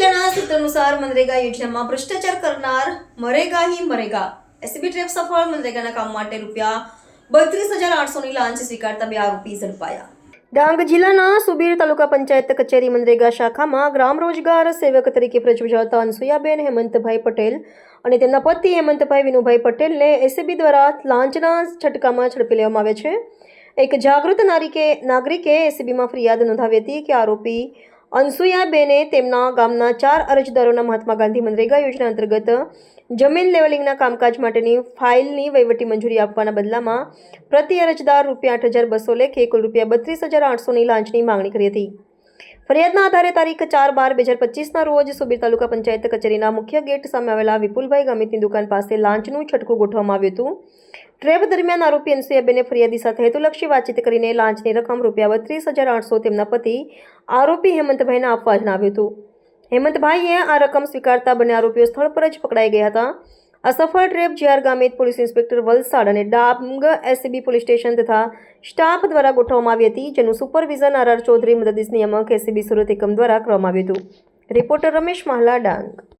મનરેગા યોજનામાં ભ્રષ્ટાચાર કરનાર મરેગા હી મરેગા. એસીબી ટ્રેપ સફળ મનરેગાના કામ માટે રૂપિયા બત્રીસ હજાર આઠસોની લાંચ સ્વીકારતા બે આરોપી ઝડપાયા. ડાંગ જિલ્લાના સુબીર તાલુકા પંચાયત કચેરી મનરેગા શાખામાં ગ્રામ રોજગાર સેવક તરીકે ફરજ અનસુયાબેન હેમંતભાઈ પટેલ અને તેમના પતિ હેમંતભાઈ વિનુભાઈ પટેલને એસીબી દ્વારા લાંચના છટકામાં ઝડપી લેવામાં આવે છે. એક જાગૃત નાગરિકે એસીબીમાં ફરિયાદ નોંધાવી હતી કે આરોપી અનસુયાબેને તેમના ગામના ચાર અરજદારોના મહાત્મા ગાંધી મનરેગા યોજના અંતર્ગત જમીન લેવલિંગના કામકાજ માટેની ફાઇલની વહીવટી મંજૂરી આપવાના બદલામાં પ્રતિ અરજદાર રૂપિયા આઠ હજાર બસો લેખે કુલ રૂપિયા બત્રીસ હજાર આઠસોની લાંચની માંગણી કરી હતી. ફરિયાદના આધારે તારીખ ચાર બાર બે હજાર પચીસના રોજ સુબીર તાલુકા પંચાયત કચેરીના મુખ્ય ગેટ સામે આવેલા વિપુલભાઈ ગામિતની દુકાન પાસે લાંચનું છટકું ગોઠવવામાં આવ્યું હતું. ટ્રેપ દરમિયાન આરોપી અનસુયાબેને ફરિયાદી સાથે હેતુલક્ષી વાતચીત કરીને લાંચની રકમ રૂપિયા બત્રીસ હજાર આઠસો તેમના પતિ, આરોપી હેમંતભાઈને આપવા જણાવ્યું હતું. હેમંતભાઈએ આ રકમ સ્વીકારતા બંને આરોપીઓ સ્થળ પર જ પકડાઈ ગયા હતા. આ સફળ trap GR Gamit police inspector Valsad અને ડાંગ એસીબી પોલીસ સ્ટેશન તથા સ્ટાફ દ્વારા ગોઠવવામાં આવી હતી, જેનું સુપરવિઝન આર આર ચૌધરી મદદનીશ નિયામક એસીબી સુરત એકમ દ્વારા કરવામાં આવ્યું હતું. રિપોર્ટર રમેશ માહલા, ડાંગ.